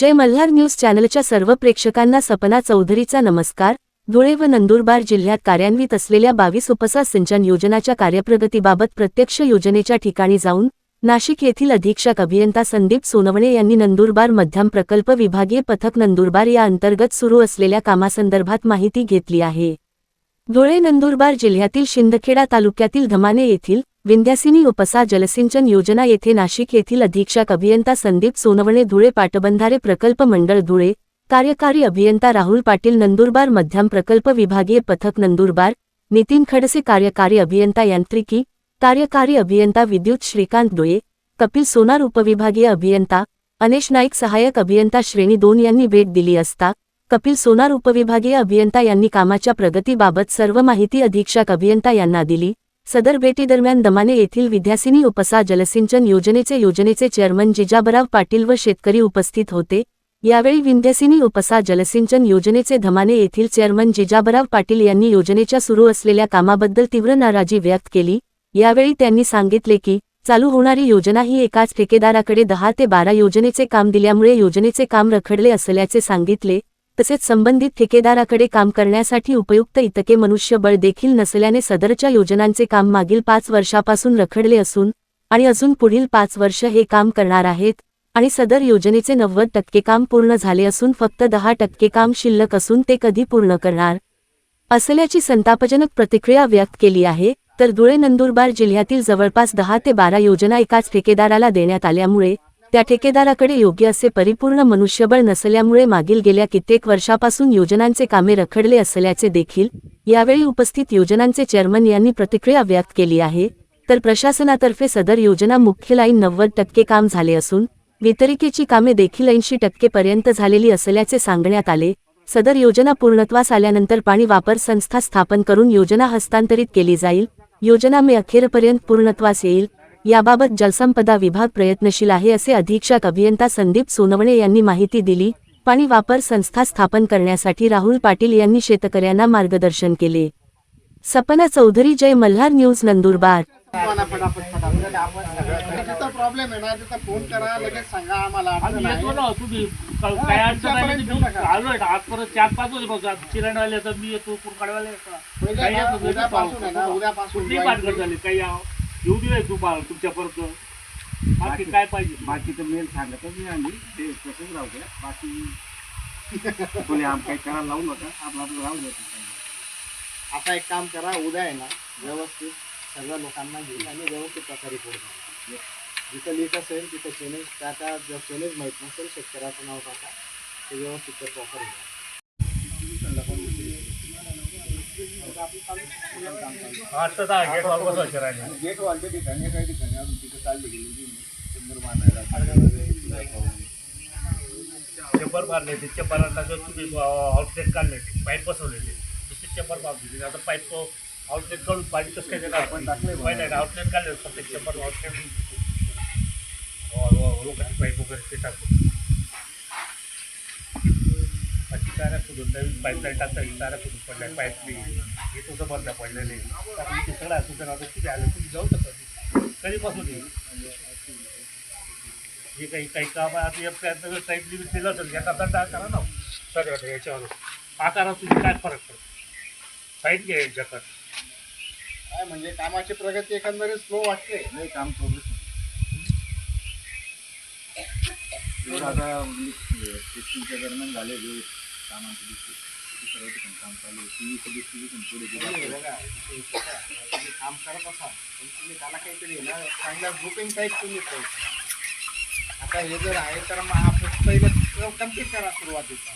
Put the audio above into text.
जय Malhar news चॅनलच्या सर्व प्रेक्षकांना सपना चौधरीचा नमस्कार. धुळे व नंदुरबार जिल्ह्यात कार्यान्वित असलेल्या बावीस उपसा सिंचन योजनाच्या कार्यप्रगतीबाबत प्रत्यक्ष योजनेच्या ठिकाणी जाऊन नाशिक येथील अधीक्षक अभियंता संदीप सोनवणे यांनी नंदुरबार मध्यम प्रकल्प विभागीय पथक नंदुरबार या अंतर्गत सुरू असलेल्या कामासंदर्भात माहिती घेतली आहे. धुळे नंदुरबार जिल्ह्यातील शिंदखेडा तालुक्यातील धमाने येथील विंध्यासिनी उपसा जलसिंचन योजना येथे नाशिक येथील अधीक्षक अभियंता संदीप सोनवणे धुळे पाटबंधारे प्रकल्प मंडळ धुळे कार्यकारी अभियंता राहुल पाटील नंदुरबार मध्यम प्रकल्प विभागीय पथक नंदुरबार नितीन खडसे कार्यकारी अभियंता यांत्रिकी कार्यकारी अभियंता विद्युत श्रीकांत डोळे कपिल सोनार उपविभागीय अभियंता अनेश नाईक सहाय्यक अभियंता श्रेणी दोन यांनी भेट दिली असता कपिल सोनार उपविभागीय अभियंता यांनी कामाच्या प्रगतीबाबत सर्व माहिती अधीक्षक अभियंता यांना दिली. सदर भेटीदरम्यान दमाने येथील विद्यासिनी उपसा जलसिंचन योजनेचे योजनेचे चेअरमन जिजाबराव पाटील व शेतकरी उपस्थित होते. यावेळी विंध्यसिनी उपसा जलसिंचन योजनेचे धमाने येथील चेअरमन जिजाबराव पाटील यांनी योजनेच्या सुरू असलेल्या कामाबद्दल तीव्र नाराजी व्यक्त केली. यावेळी त्यांनी सांगितले की चालू होणारी योजना ही एकाच ठेकेदाराकडे दहा ते बारा योजनेचे काम दिल्यामुळे योजनेचे काम रखडले असल्याचे सांगितले. तसेच संबंधित ठेकेदाराकडे काम करण्यासाठी उपयुक्त इतके मनुष्यबळ देखील नसल्याने सदरच्या योजनांचे काम मागील पाच वर्षापासून रखडले असून आणि अजून पुढील पाच वर्ष हे काम करणार आहेत आणि सदर योजनेचे नव्वद टक्के काम पूर्ण झाले असून फक्त दहा टक्के काम शिल्लक असून ते कधी पूर्ण करणार? असल्याची संतापजनक प्रतिक्रिया व्यक्त केली आहे तर धुळे नंदुरबार जिल्ह्यातील जवळपास दहा ते बारा योजना एकाच ठेकेदाराला देण्यात आल्यामुळे त्या ठेकेदाराकडे योग्य असे परिपूर्ण मनुष्यबळ नसल्यामुळे मागील गेल्या कित्येक वर्षापासून योजनांचे कामे रखडले असल्याचे देखील यावेळी उपस्थित योजनांचे चेअरमन यांनी प्रतिक्रिया व्यक्त केली आहे. तर प्रशासनातर्फे सदर योजना मुख्य लाईन नव्वद टक्के काम झाले असून वितरिकेची कामे देखील ऐंशी टक्केपर्यंत झालेली असल्याचे सांगण्यात आले. सदर योजना पूर्णत्वास आल्यानंतर पाणी वापर संस्था स्थापन करून योजना हस्तांतरित केली जाईल. योजना मे अखेरपर्यंत पूर्णत्वास येईल. याबाबत जलसंपदा विभाग प्रयत्नशील आहे असे अधीक्षक अभियंता संदीप सोनवणे यांनी माहिती दिली पाणी वापर संस्था स्थापन करण्यासाठी राहुल पाटील यांनी शेतकऱ्यांना मार्गदर्शन केले सपना चौधरी जय मल्हार न्यूज नंदुरबार मला फटाफट फटाफट तिथं प्रॉब्लेम आहे ना तिथं फोन करा लगेच सांगा आम्हाला अडचण आम्ही आहे. येतो ना तुम्ही क- काय अडचण नाही आमच्यापर्यंत मी नका. आलोय ना आज परत चार पाच वाजे बघा किरणवाले येतात मी येतो कुरकाडवाले येतात उद्या काही ना- येतो, येतो उद्यापासून आहे ना, पाहू. उद्यापासून कुठली join भानगड करू. झाली काही यावं. येऊ दिलंय तू बाळ तुमच्या परत बाकी काय पाहिजे? बाकीचं मेल सांगतच नाही आम्ही. ते तसंच राहू द्या. बाकी कोणी आम काही करायला लावू नका. आपलं आपलं राहू द्या. आता एक काम करा उद्या आहे ना व्यवस्थित सगळ्या लोकांना घेऊन आणि व्यवस्थित प्रकारे करा जिथं लीक असेल तिथं चेनेज त्या त्या जर चेनेज माहीत नसेल शेतकऱ्याचं नाव टाका. ते व्यवस्थित ते प्रॉपर आता दहा गेट वाल बसवायचे राहिले गेट वालच्या ठिकाणी काही ठिकाणी अजून तिथे चालली गेली शंभर मारायला चेंबर मारले ते चेंबर टाकून तुम्ही आउटलेट काढले पाईप बसवले ते दुसरे चेंबर मारले आता पाईप आउटलेट काढून पाणी कसं काय देणार आपण टाकले पहिले आउटलेट काढले फक्त चेंबर आउटलेट लोकांची पाईप वगैरे ते टाकून तारा सोडून नवीन पाईपलाईन टाकता तारा सोडून पडल्या पाईप हे तुझं बंद पडलेले ते सगळं असू तर आता तुम्ही आलं तुम्ही जाऊ शकता. कधीपासून येईल जे काही काही काम आहे आता एक त्यात टाईप लिमिट दिलं तर एका दंडा करा ना. सर याच्यावर. आकारात तुम्ही काय फरक पडतो? साईड घ्या याच्याकडे काय म्हणजे कामाची प्रगती एकंदरीत स्लो वाटते. नाही काम प्रोग्रेस आता दरम्यान झालेले कामांचं दिसते सर्व ठिकाणी काम चालू आहे टी व्हीचं डिस्ट्रीब्युशन पुढे तुम्ही काम करत असाल पण तुम्ही त्याला काहीतरी ना चांगला ग्रुपिंग टाईप तुम्ही आता हे जर आहे तर मग हा पहिलं कंप्लीट करा सुरुवातीचा.